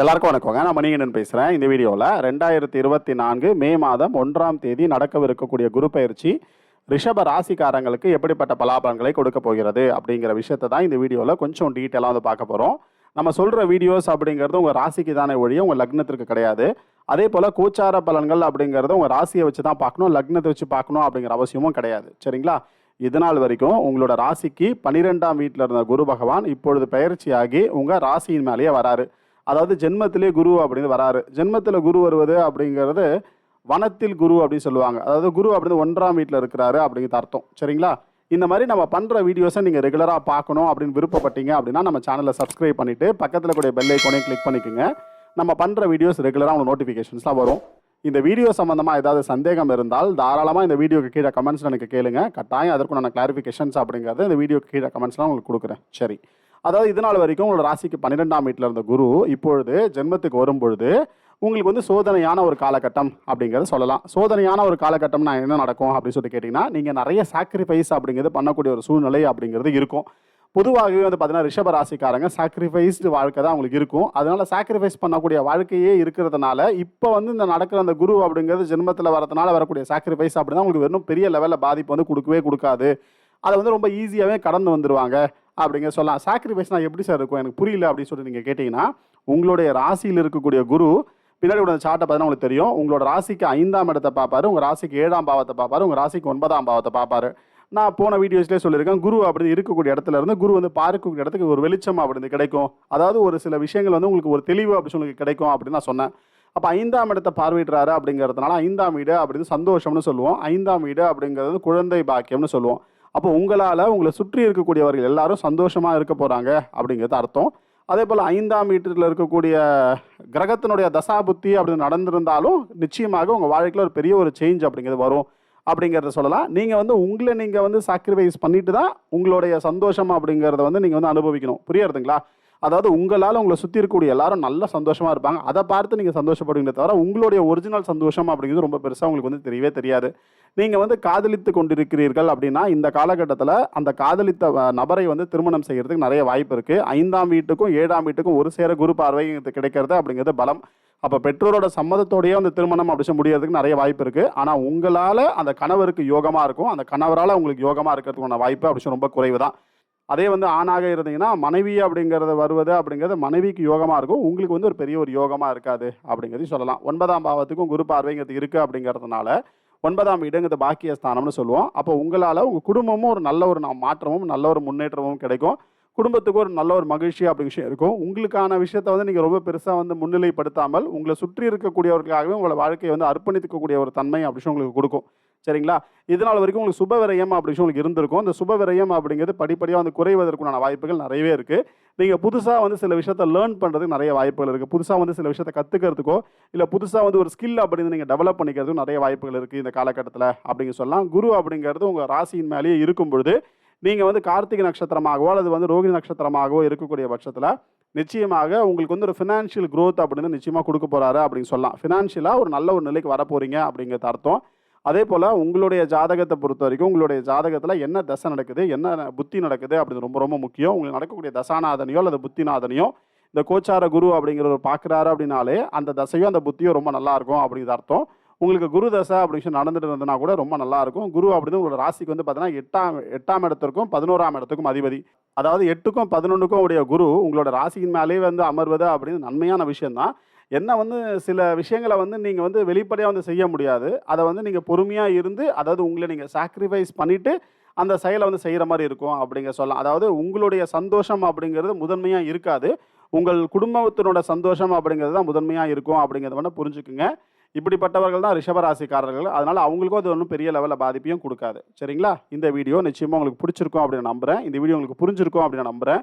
எல்லாருக்கும் வணக்கங்க. நான் மணிகண்டன் பேசுகிறேன் இந்த வீடியோவில் ரெண்டாயிரத்தி இருபத்தி நான்கு மே மாதம் ஒன்றாம் தேதி நடக்கவிருக்கக்கூடிய குரு பயிற்சி ரிஷப ராசிக்காரங்களுக்கு எப்படிப்பட்ட பலாபலன்களை கொடுக்க போகிறது அப்படிங்கிற விஷயத்தை தான் இந்த வீடியோவில் கொஞ்சம் டீட்டெயிலாக வந்து பார்க்க போகிறோம் நம்ம சொல்கிற வீடியோஸ் அப்படிங்கிறது உங்கள் ராசிக்கு தானே ஒழிய உங்கள் லக்னத்திற்கு கிடையாது. அதே போல் கூச்சார பலன்கள் அப்படிங்கிறது உங்கள் ராசியை வச்சு தான் பார்க்கணும் லக்னத்தை வச்சு பார்க்கணும் அப்படிங்கிற அவசியமும் கிடையாது. சரிங்களா? இது நாள் வரைக்கும் உங்களோட ராசிக்கு பன்னிரெண்டாம் வீட்டில் இருந்த குரு பகவான் இப்பொழுது பயிற்சியாகி உங்கள் ராசியின் மேலேயே வராரு. அதாவது ஜென்மத்திலே குரு அப்படின்னு வராரு. ஜென்மத்தில் குரு வருவது அப்படிங்கிறது வனத்தில் குரு அப்படின்னு சொல்லுவாங்க. அதாவது குரு அப்படின்னு ஒன்றாம் வீட்டில் இருக்கிறாரு அப்படிங்கிறது அர்த்தம். சரிங்களா? இந்த மாதிரி நம்ம பண்ணுற வீடியோஸை நீங்கள் ரெகுலராக பார்க்கணும் அப்படின்னு விருப்பப்பட்டீங்க அப்படின்னா நம்ம சேனலை சப்ஸ்கிரைப் பண்ணிவிட்டு பக்கத்தில் கூடிய பெல் ஐக்கோனையும் கிளிக் பண்ணிக்கோங்க. நம்ம பண்ணுற வீடியோஸ் ரெகுலராக உங்களுக்கு நோட்டிஃபிகேஷன்ஸ்லாம் வரும். இந்த வீடியோ சம்மந்தமாக ஏதாவது சந்தேகம் இருந்தால் தாராளமாக இந்த வீடியோக்கு கீழே கமெண்ட்ஸில் எனக்கு கேளுங்க. கட்டாயம் அதற்குண்டான கிளாரிஃபிகேஷன்ஸ் அப்படிங்கிறது இந்த வீடியோக்கு கீழே கமெண்ட்ஸ்லாம் உங்களுக்கு கொடுக்குறேன். சரி. அதாவது இதனால் வரைக்கும் உங்களோட ராசிக்கு பன்னிரெண்டாம் வீட்டில் இருந்த குரு இப்பொழுது ஜென்மத்துக்கு வரும்பொழுது உங்களுக்கு வந்து சோதனையான ஒரு காலகட்டம் அப்படிங்கிறத சொல்லலாம். சோதனையான ஒரு காலகட்டம்னா என்ன நடக்கும் அப்படின்னு சொல்லிட்டு கேட்டிங்கன்னா நீங்கள் நிறைய சாக்ரிஃபைஸ் அப்படிங்கிறது பண்ணக்கூடிய ஒரு சூழ்நிலை அப்படிங்கிறது இருக்கும். பொதுவாகவே வந்து பார்த்தீங்கன்னா ரிஷப ராசிக்காரங்க சாக்ரிஃபைஸ்டு வாழ்க்கை தான் அவங்களுக்கு இருக்கும். அதனால சாக்ரிஃபைஸ் பண்ணக்கூடிய வாழ்க்கையே இருக்கிறதுனால இப்போ வந்து இந்த நடக்கிற அந்த குரு அப்படிங்கிறது ஜென்மத்தில் வரதுனால வரக்கூடிய சாக்ரிஃபைஸ் அப்படின்னா உங்களுக்கு வெறும் பெரிய லெவலில் பாதிப்பு வந்து கொடுக்கவே கொடுக்காது. அதை வந்து ரொம்ப ஈஸியாகவே கடந்து வந்துடுவாங்க அப்படிங்க சொல்லலாம். சாக்ரிஃபைஸ்னால் எப்படி சார் இருக்கும்? எனக்கு புரியல அப்படின்னு சொல்லி நீங்கள் கேட்டிங்கன்னா உங்களுடைய ராசியில் இருக்கக்கூடிய குரு பின்னாடி உள்ள சார்ட்டை பார்த்தீங்கன்னா உங்களுக்கு தெரியும். உங்களோட ராசிக்கு ஐந்தாம் இடத்தை பார்ப்பாரு. உங்கள் ராசிக்கு ஏழாம் பாவத்தை பார்ப்பாரு. உங்கள் ராசிக்கு ஒன்பதாம் பாவத்தை பார்ப்பாரு. நான் போன வீடியோஸ்லேயே சொல்லியிருக்கேன் குரு அப்படி இருக்கக்கூடிய இடத்துல இருந்து குரு வந்து பார்க்கக்கூடிய இடத்துக்கு ஒரு வெளிச்சம் அப்படின்னு கிடைக்கும். அதாவது ஒரு சில விஷயங்கள் வந்து உங்களுக்கு ஒரு தெளிவு அப்படி சொல்லி கிடைக்கும் அப்படின்னு நான் சொன்னேன். அப்போ ஐந்தாம் இடத்தை பார்வையிடுறாரு அப்படிங்கிறதுனால ஐந்தாம் வீடு அப்படின்னு சந்தோஷம்னு சொல்லுவோம். ஐந்தாம் வீடு அப்படிங்கிறது குழந்தை பாக்கியம்னு சொல்லுவோம். அப்போ உங்களால் உங்களை சுற்றி இருக்கக்கூடியவர்கள் எல்லாரும் சந்தோஷமாக இருக்க போகிறாங்க அப்படிங்கிறது அர்த்தம். அதே போல் ஐந்தாம் வீட்டில் இருக்கக்கூடிய கிரகத்தினுடைய தசாபுத்தி அப்படி நடந்திருந்தாலும் நிச்சயமாக உங்கள் வாழ்க்கையில் ஒரு பெரிய ஒரு சேஞ்ச் அப்படிங்கிறது வரும் அப்படிங்கிறத சொல்லலாம். நீங்கள் வந்து உங்களை நீங்கள் வந்து சாக்ரிஃபைஸ் பண்ணிட்டு தான் உங்களுடைய சந்தோஷம் அப்படிங்கிறத வந்து நீங்கள் வந்து அனுபவிக்கணும். புரியறதுங்களா? அதாவது உங்களால் உங்களை சுற்றி இருக்கக்கூடிய எல்லாரும் நல்ல சந்தோஷமாக இருப்பாங்க. அதை பார்த்து நீங்கள் சந்தோஷப்படுவீங்களே தவிர உங்களுடைய ஒரிஜினல் சந்தோஷம் அப்படிங்கிறது ரொம்ப பெருசாக உங்களுக்கு வந்து தெரியவே தெரியாது. நீங்கள் வந்து காதலித்து கொண்டிருக்கிறீர்கள் அப்படின்னா இந்த காலகட்டத்தில் அந்த காதலித்த நபரை வந்து திருமணம் செய்கிறதுக்கு நிறைய வாய்ப்பு இருக்குது ஐந்தாம் வீட்டுக்கும் ஏழாம் வீட்டுக்கும் ஒரு சேர குரு பார்வை இது கிடைக்கிறது அப்படிங்கிறது பலம். அப்போ பெற்றோரோட சம்மதத்தோடையே அந்த திருமணம் அப்படி முடியறதுக்கு நிறைய வாய்ப்பு இருக்குது ஆனால் உங்களால் அந்த கணவருக்கு யோகமாக இருக்கும். அந்த கணவரால் உங்களுக்கு யோகமாக இருக்கிறதுக்கான வாய்ப்பு அப்படி ரொம்ப குறைவு தான். அதே வந்து ஆணாக இருந்தீங்கன்னா மனைவி அப்படிங்கிறது வருவது அப்படிங்கிறது மனைவிக்கு யோகமாக இருக்கும். உங்களுக்கு வந்து ஒரு பெரிய ஒரு யோகமாக இருக்காது அப்படிங்கிறதையும் சொல்லலாம். ஒன்பதாம் பாவத்துக்கும் குரு பார்வைங்கிறது இருக்குது அப்படிங்கிறதுனால ஒன்பதாம் இடங்கிறது பாக்கிய ஸ்தானம்னு சொல்லுவோம். அப்போ உங்களால் உங்கள் குடும்பமும் ஒரு நல்ல ஒரு மாற்றமும் நல்ல ஒரு முன்னேற்றமும் கிடைக்கும். குடும்பத்துக்கு ஒரு நல்ல ஒரு மகிழ்ச்சி அப்படிங்கிற விஷயம் இருக்கும். உங்களுக்கான விஷயத்த வந்து நீங்கள் ரொம்ப பெருசாக வந்து முன்னிலைப்படுத்தாமல் உங்களை சுற்றி இருக்கக்கூடியவர்களுக்காகவே உங்களை வாழ்க்கையை வந்து அர்ப்பணித்துக்கக்கூடிய ஒரு தன்மை அப்படி உங்களுக்கு கொடுக்கும். சரிங்களா? இதனால் வரைக்கும் உங்களுக்கு சுப விரயம் அப்படி விஷயம் உங்களுக்கு இருந்திருக்கும். இந்த சுப விரயம் அப்படிங்கிறது படிப்படியாக வந்து குறைவதற்குண்டான வாய்ப்புகள் நிறையவே இருக்குது நீங்கள் புதுசாக வந்து சில விஷயத்த லேர்ன் பண்ணுறதுக்கு நிறைய வாய்ப்புகள் இருக்குது புதுசாக வந்து சில விஷயத்த கற்றுக்கிறதுக்கோ இல்லை புதுசாக வந்து ஒரு ஸ்கில் அப்படின்னு நீங்கள் டெவலப் பண்ணிக்கிறதுக்கும் நிறைய வாய்ப்புகள் இருக்குது இந்த காலகட்டத்தில் அப்படிங்க சொல்லலாம். குரு அப்படிங்கிறது உங்கள் ராசியின் மேலேயே இருக்கும் பொழுது நீங்கள் வந்து கார்த்திகை நட்சத்திரமாகவோ அல்லது வந்து ரோகிணி நட்சத்திரமாகவோ இருக்கக்கூடிய பட்சத்தில் நிச்சயமாக உங்களுக்கு வந்து ஒரு ஃபினான்ஷியல் க்ரோத் அப்படின்னு நிச்சயமாக கொடுக்க போகிறாரு அப்படின்னு சொல்லலாம். ஃபினான்ஷியலாக ஒரு நல்ல ஒரு நிலைக்கு வர போகிறீங்க அப்படிங்கிறது அர்த்தம். அதே போல் உங்களுடைய ஜாதகத்தை பொறுத்த வரைக்கும் உங்களுடைய ஜாதகத்தில் என்ன தசை நடக்குது என்ன புத்தி நடக்குது அப்படின்னு ரொம்ப ரொம்ப முக்கியம். உங்களுக்கு நடக்கக்கூடிய தசாநாதனையோ அல்லது புத்திநாதனையோ இந்த கோச்சார குரு அப்படிங்கிறவர் பார்க்குறாரு அப்படின்னாலே அந்த தசையோ அந்த புத்தியோ ரொம்ப நல்லா இருக்கும் அப்படிங்கிறது அர்த்தம். உங்களுக்கு குரு தசை அப்படின்னு சொல்லி நடந்துட்டு இருந்ததுனா கூட ரொம்ப நல்லா இருக்கும். குரு அப்படின்னு உங்களோட ராசிக்கு வந்து பார்த்தீங்கன்னா எட்டாம் எட்டாம் இடத்திற்கும் பதினோராம் இடத்துக்கும் அதிபதி. அதாவது எட்டுக்கும் பதினொன்றுக்கும் உடைய குரு உங்களோட ராசியின் மேலே வந்து அமர்வது அப்படின்னு நன்மையான விஷயம்தான். என்ன வந்து சில விஷயங்களை வந்து நீங்கள் வந்து வெளிப்படையாக வந்து செய்ய முடியாது. அதை வந்து நீங்கள் பொறுமையாக இருந்து அதாவது உங்களை நீங்கள் சாக்ரிஃபைஸ் பண்ணிவிட்டு அந்த செயலை வந்து செய்கிற மாதிரி இருக்கும் அப்படிங்க சொல்லலாம். அதாவது உங்களுடைய சந்தோஷம் அப்படிங்கிறது முதன்மையாக இருக்காது. உங்கள் குடும்பத்தினோட சந்தோஷம் அப்படிங்கிறது தான் முதன்மையாக இருக்கும் அப்படிங்கிறத வேணால் புரிஞ்சுக்குங்க. இப்படிப்பட்டவர்கள் தான் ரிஷபராசிக்காரர்கள். அதனால் அவங்களுக்கும் அது ஒன்றும் பெரிய லெவலில் பாதிப்பையும் கொடுக்காது. சரிங்களா? இந்த வீடியோ நிச்சயமாக உங்களுக்கு பிடிச்சிருக்கும் அப்படின்னு நம்புகிறேன் இந்த வீடியோ உங்களுக்கு புரிஞ்சிருக்கும் அப்படின்னு நம்புகிறேன்